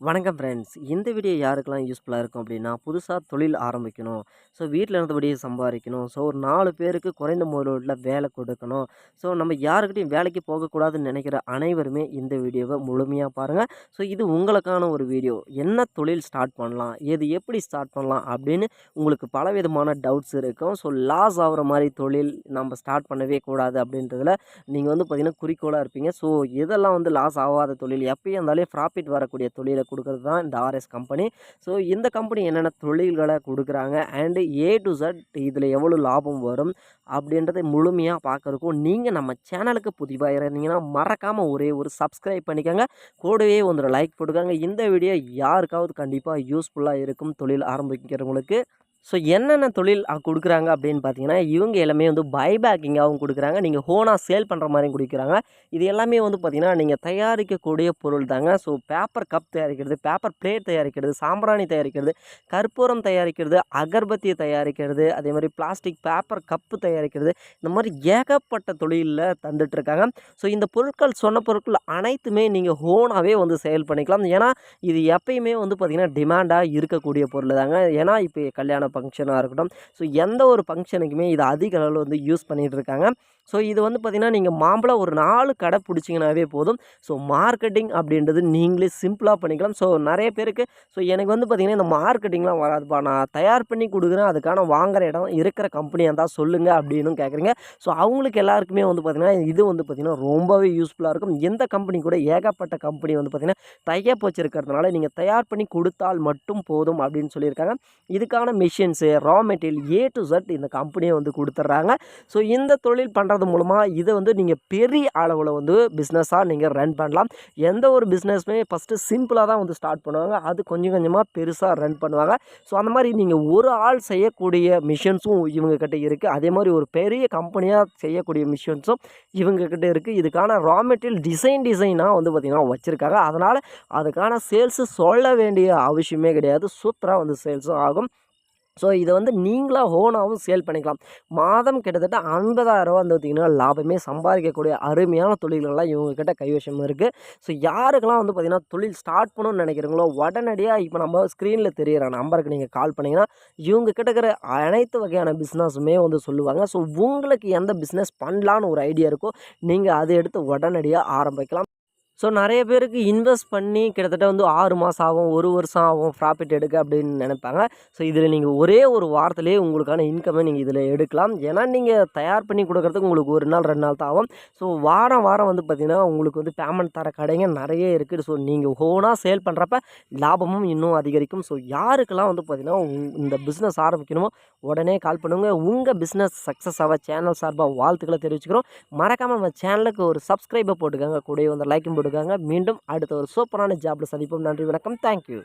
வணக்கம் ஃப்ரெண்ட்ஸ் இந்த வீடியோ யாருக்கெல்லாம் யூஸ்ஃபுல்லாக இருக்கும் அப்படின்னா புதுசாக தொழில் ஆரம்பிக்கணும். ஸோ வீட்டில் இருந்தபடியே சம்பாதிக்கணும். ஸோ ஒரு நாலு பேருக்கு குறைந்த முதலீட்டில் வேலை கொடுக்கணும். ஸோ நம்ம யாருக்கிட்டையும் வேலைக்கு போகக்கூடாதுன்னு நினைக்கிற அனைவருமே இந்த வீடியோவை முழுமையாக பாருங்கள் ஸோ இது உங்களுக்கான ஒரு வீடியோ என்ன தொழில் ஸ்டார்ட் பண்ணலாம்? எது எப்படி ஸ்டார்ட் பண்ணலாம்? அப்படின்னு உங்களுக்கு பலவிதமான டவுட்ஸ் இருக்கும். ஸோ லாஸ் ஆகிற மாதிரி தொழில் நம்ம ஸ்டார்ட் பண்ணவே கூடாது அப்படின்றதுல நீங்கள் வந்து பார்த்திங்கன்னா குறிக்கோளாக இருப்பீங்க. ஸோ இதெல்லாம் வந்து லாஸ் ஆகாத தொழில் எப்பயும் இருந்தாலே ப்ராஃபிட் வரக்கூடிய தொழிலை கொடுக்கறது தான் இந்த ஆர்எஸ் கம்பெனி ஸோ இந்த கம்பெனி என்னென்ன தொழில்களை கொடுக்குறாங்க? அண்டு ஏ டு ஜட் இதில் எவ்வளோ லாபம் வரும்? அப்படின்றத முழுமையாக பார்க்குறக்கும் நீங்கள் நம்ம சேனலுக்கு புதிவாக இருந்தீங்கன்னா மறக்காமல் ஒரே ஒரு சப்ஸ்கிரைப் பண்ணிக்கோங்க. கூடவே ஒரு லைக் போட்டுக்கோங்க. இந்த வீடியோ யாருக்காவது கண்டிப்பாக யூஸ்ஃபுல்லாக இருக்கும் தொழில் ஆரம்பிக்கிறவங்களுக்கு. ஸோ என்னென்ன தொழில் கொடுக்குறாங்க அப்படின்னு பார்த்தீங்கன்னா இவங்க எல்லாமே வந்து பைபேக்கிங்காகவும் கொடுக்குறாங்க. நீங்கள் ஹோனாக சேல் பண்ணுற மாதிரியும் கொடுக்குறாங்க. இது எல்லாமே வந்து பார்த்திங்கன்னா நீங்கள் தயாரிக்கக்கூடிய பொருள் தாங்க. ஸோ பேப்பர் கப் தயாரிக்கிறது பேப்பர் பிளேட் தயாரிக்கிறது சாம்பிராணி தயாரிக்கிறது கற்பூரம் தயாரிக்கிறது அகர்பத்தியை தயாரிக்கிறது அதே மாதிரி பிளாஸ்டிக் பேப்பர் கப்பு தயாரிக்கிறது இந்த மாதிரி ஏகப்பட்ட தொழிலில் தந்துட்டுருக்காங்க ஸோ இந்த பொருட்கள் சொன்ன பொருட்கள் அனைத்துமே நீங்கள் ஹோனாகவே வந்து சேல் பண்ணிக்கலாம். ஏன்னா இது எப்பயுமே வந்து பார்த்திங்கன்னா டிமாண்டாக இருக்கக்கூடிய பொருள் தாங்க. ஏன்னா இப்போ கல்யாண ஃபங்க்ஷனாக இருக்கட்டும். ஸோ எந்த ஒரு ஃபங்க்ஷனுக்குமே இது அதிக அளவில் வந்து யூஸ் பண்ணிகிட்ருக்காங்க ஸோ இது வந்து பார்த்திங்கன்னா நீங்கள் மாம்பழம் ஒரு நாலு கடை பிடிச்சிங்கனாவே போதும். ஸோ மார்க்கெட்டிங் அப்படின்றது நீங்களே சிம்பிளாக பண்ணிக்கலாம். ஸோ நிறைய பேருக்கு ஸோ எனக்கு வந்து பார்த்திங்கன்னா இந்த மார்க்கெட்டிங்லாம் வராதுப்பா. நான் தயார் பண்ணி கொடுக்குறேன். அதுக்கான வாங்குகிற இடம் இருக்கிற கம்பெனியாக இருந்தால் சொல்லுங்கள் அப்படின்னு கேட்குறீங்க ஸோ அவங்களுக்கு எல்லாருக்குமே வந்து பார்த்திங்கன்னா இது வந்து பார்த்திங்கன்னா ரொம்பவே யூஸ்ஃபுல்லாக இருக்கும். எந்த கம்பெனி கூட ஏகப்பட்ட கம்பெனி வந்து பார்த்திங்கன்னா தையப் வச்சுருக்கிறதுனால நீங்கள் தயார் பண்ணி கொடுத்தால் மட்டும் போதும் அப்படின்னு சொல்லியிருக்காங்க. இதுக்கான machines raw material A to Z இந்த கம்பெனியை வந்து கொடுத்துட்றாங்க ஸோ இந்த தொழில் பண்ணுறது மூலமாக இதை வந்து நீங்கள் பெரிய அளவில் வந்து பிஸ்னஸாக நீங்கள் ரன் பண்ணலாம். எந்த ஒரு பிஸ்னஸுமே ஃபஸ்ட்டு சிம்பிளாக தான் வந்து ஸ்டார்ட் பண்ணுவாங்க. அது கொஞ்சம் கொஞ்சமாக பெருசாக ரன் பண்ணுவாங்க. ஸோ அந்த மாதிரி நீங்கள் ஒரு ஆள் செய்யக்கூடிய மிஷின்ஸும் இவங்கக்கிட்ட இருக்குது அதே மாதிரி ஒரு பெரிய கம்பெனியாக செய்யக்கூடிய மிஷின்ஸும் இவங்கக்கிட்ட இருக்குது இதுக்கான ரா மெட்டீரியல் டிசைன் டிசைனாக வந்து பார்த்திங்கன்னா வச்சுருக்காங்க. அதனால் அதுக்கான சேல்ஸு சொல்ல வேண்டிய அவசியமே கிடையாது. சூப்பராக வந்து சேல்ஸும் ஆகும். ஸோ இதை வந்து நீங்களாக ஹோனாகவும் சேல் பண்ணிக்கலாம். மாதம் கிட்டத்தட்ட ஐம்பதாயிரரூவா வந்து பார்த்திங்கன்னா லாபமே சம்பாதிக்கக்கூடிய அருமையான தொழில்கள்லாம் இவங்கக்கிட்ட கைவசம் இருக்குது ஸோ யாருக்கெல்லாம் வந்து பார்த்திங்கன்னா தொழில் ஸ்டார்ட் பண்ணணும்னு நினைக்கிறீங்களோ உடனடியாக இப்போ நம்ம ஸ்க்ரீனில் தெரியிற நம்பருக்கு நீங்கள் கால் பண்ணிங்கன்னா இவங்க கிட்ட இருக்கிற அனைத்து வகையான பிஸ்னஸுமே வந்து சொல்லுவாங்க. ஸோ உங்களுக்கு எந்த பிஸ்னஸ் பண்ணலான்னு ஒரு ஐடியா இருக்கோ நீங்கள் அதை எடுத்து உடனடியாக ஆரம்பிக்கலாம். ஸோ நிறைய பேருக்கு இன்வெஸ்ட் பண்ணி கிட்டத்தட்ட வந்து ஆறு மாதம் ஆகும் ஒரு வருஷம் ஆகும் ப்ராஃபிட் எடுக்க அப்படின்னு நினைப்பாங்க. ஸோ இதில் நீங்கள் ஒரே ஒரு வாரத்திலே உங்களுக்கான இன்கம்மை நீங்கள் இதில் எடுக்கலாம். ஏன்னா நீங்கள் தயார் பண்ணி கொடுக்குறதுக்கு உங்களுக்கு ஒரு நாள் ரெண்டு நாள் தான் ஆகும். ஸோ வாரம் வாரம் வந்து பார்த்திங்கன்னா உங்களுக்கு வந்து பேமெண்ட் தர கடைங்க நிறைய இருக்குது ஸோ நீங்கள் ஹோனாக சேல் பண்ணுறப்ப லாபமும் இன்னும் அதிகரிக்கும். ஸோ யாருக்கெல்லாம் வந்து பார்த்திங்கன்னா இந்த பிஸ்னஸ் ஆரம்பிக்கணுமோ உடனே கால் பண்ணுங்கள் உங்கள் பிஸ்னஸ் சக்ஸஸ் ஆக சேனல் சார்பாக வாழ்த்துக்களை தெரிவிச்சுக்கிறோம். மறக்காமல் நம்ம சேனலுக்கு ஒரு சப்ஸ்கிரைபை போட்டுக்கோங்க. கூட வந்து லைக்கும் போட்டு இருக்காங்க மீண்டும் அடுத்த ஒரு சூப்பரான ஜாப்பில் சந்திப்போம். நன்றி வணக்கம். தேங்க்யூ